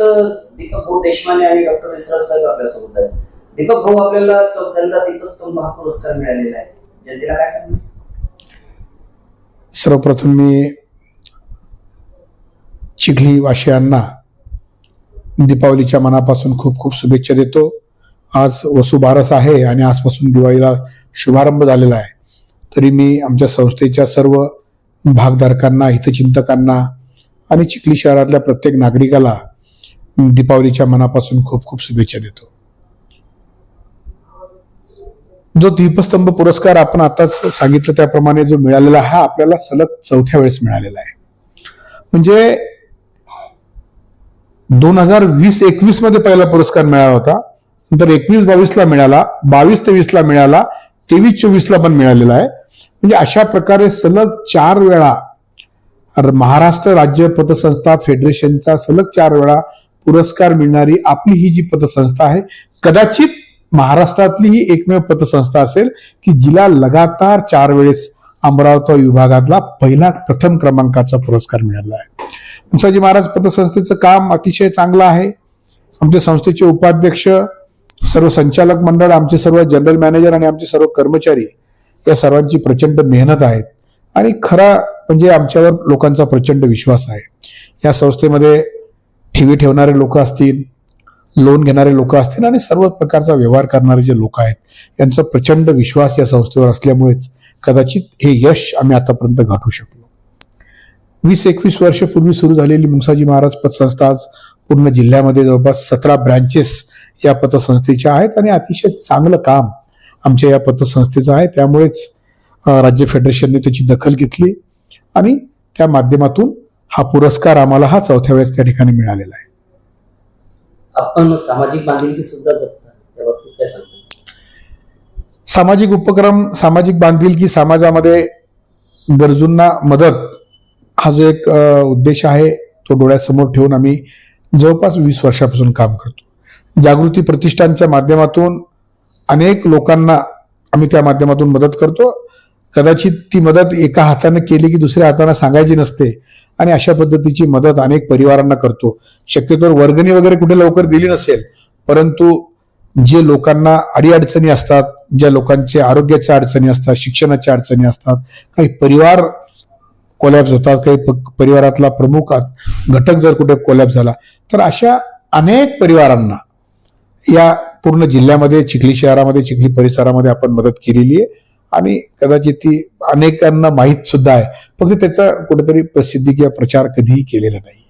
आहेत दीपक भाऊ देशमाने आणि डॉक्टर विसराज साहेब आपल्यासोबत आहेत. दीपक भाऊ आपल्याला चौथ्यांदा दीपस्तंभ हा पुरस्कार मिळालेला आहे. जनतेला काय सांगू सर्वप्रथम मी चिखली वाशियांना दीपावलीच्या मनापासून खूप खूप शुभेच्छा देतो. आज वसुबारस आहे आणि आजपासून दिवाळीला शुभारंभ झालेला आहे. तरी मी आमच्या संस्थेच्या सर्व भागधारकांना हितचिंतकांना आणि चिखली शहरातल्या प्रत्येक नागरिकाला दीपावलीच्या मनापासून खूप खूप शुभेच्छा देतो. जो दीपस्तंभ पुरस्कार आपण आताच सांगितलं त्याप्रमाणे जो मिळालेला हा आपल्याला सलग चौथ्या वेळेस मिळालेला आहे. म्हणजे दोन हजार वीस एकवीसमध्ये पहिला पुरस्कार मिळाला होता नंतर एकवीस बावीसला मिळाला बावीस तेवीसला मिळाला तेवीस चोवीसला पण मिळालेला आहे. म्हणजे अशा प्रकारे सलग चार वेळा महाराष्ट्र राज्य पतसंस्था फेडरेशनचा सलग चार वेळा पुरस्कार मिळणारी आपली ही जी पतसंस्था आहे कदाचित महाराष्ट्रातली ही एकमेव पतसंस्था असेल की जिला लगातार चार वेळेस अमरावती विभागातला पहिला प्रथम क्रमांकाचा पुरस्कार मिळाला आहे. मुसाजी महाराज पतसंस्थेचं काम अतिशय चांगलं आहे. आमच्या संस्थेचे उपाध्यक्ष सर्व संचालक मंडळ आमचे सर्व जनरल मॅनेजर आणि आमचे सर्व कर्मचारी या सर्वांची प्रचंड मेहनत आहे. आणि खरा म्हणजे आमच्यावर लोकांचा प्रचंड विश्वास आहे. या संस्थेमध्ये ठेवी ठेवणारे लोक असतील लोन घेणारे लोक असतील आणि सर्व प्रकारचा व्यवहार करणारे जे लोक आहेत यांचा प्रचंड विश्वास या संस्थेवर असल्यामुळेच कदाचित हे यश आम्ही आतापर्यंत गाठू शकलो. वीस एकवीस वर्षपूर्वी सुरू झालेली मुंसाजी महाराज पतसंस्था आज पूर्ण जिल्ह्यामध्ये जवळपास सतरा ब्रँचेस या पतसंस्थेच्या आहेत आणि अतिशय चांगलं काम आमच्या या पतसंस्थेचं आहे. त्यामुळेच राज्य फेडरेशनने त्याची दखल घेतली आणि त्या माध्यमातून हा पुरस्कार आम्हाला हा चौथ्या वेळेस त्या ठिकाणी मिळालेला आहे. आपण सामाजिक बांधिलकी सुद्धा जपता. सामाजिक उपक्रम सामाजिक बांधिलकी समाजामध्ये गरजूंना मदत हा जो एक उद्देश आहे तो डोळ्यासमोर ठेवून आम्ही जवळपास वीस वर्षापासून काम करतो. जागृती प्रतिष्ठानच्या माध्यमातून अनेक लोकांना आम्ही त्या माध्यमातून मदत करतो. कदाचित ती मदत एका हाताने केली की दुसऱ्या हाताने सांगायची नसते आणि अशा पद्धतीची मदत अनेक परिवारांना करतो. शक्यतोवर वर्गणी वगैरे कुठे लवकर दिली नसेल परंतु जे लोकांना अडीअडचणी असतात ज्या लोकांचे आरोग्याच्या अडचणी असतात शिक्षणाच्या अडचणी असतात काही परिवार कोलॅप्स होतात काही परिवारातला प्रमुख घटक जर कुठे कोलॅप्स झाला तर अशा अनेक परिवारांना या पूर्ण जिल्ह्यामध्ये चिखली शहरामध्ये चिखली परिसरामध्ये आपण मदत केलेली आहे. आणि कदाचित ती अनेकांना माहीत सुद्धा आहे. फक्त त्याचा कुठेतरी प्रसिद्धी किंवा प्रचार कधीही केलेला नाही